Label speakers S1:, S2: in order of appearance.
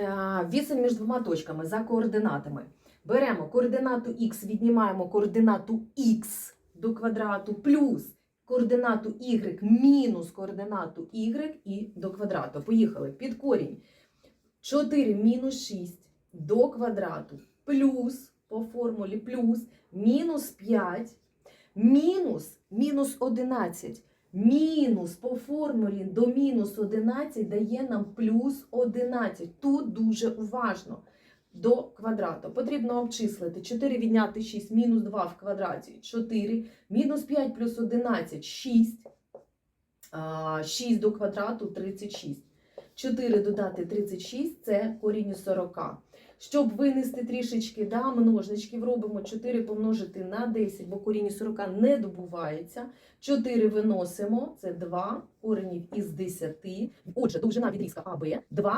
S1: е, між двома точками за координатами. Беремо координату х, віднімаємо координату х до квадрату плюс координату y мінус координату y і до квадрату. Поїхали. Під корінь. 4 мінус 6 до квадрату плюс по формулі плюс мінус 5 мінус мінус 11 мінус по формулі до мінус 11 дає нам плюс 11. Тут дуже уважно. До квадрату. Потрібно обчислити 4 відняти 6, мінус 2 в квадраті 4, мінус 5 плюс 11 6. А, 6 до квадрату 36. 4 додати 36 це корінь із 40. Щоб винести трішечки да, множничків, робимо 4 помножити на 10, бо корінь із 40 не добувається. 4 виносимо, це 2 коренів із 10. Отже, довжина відрізка АБ 2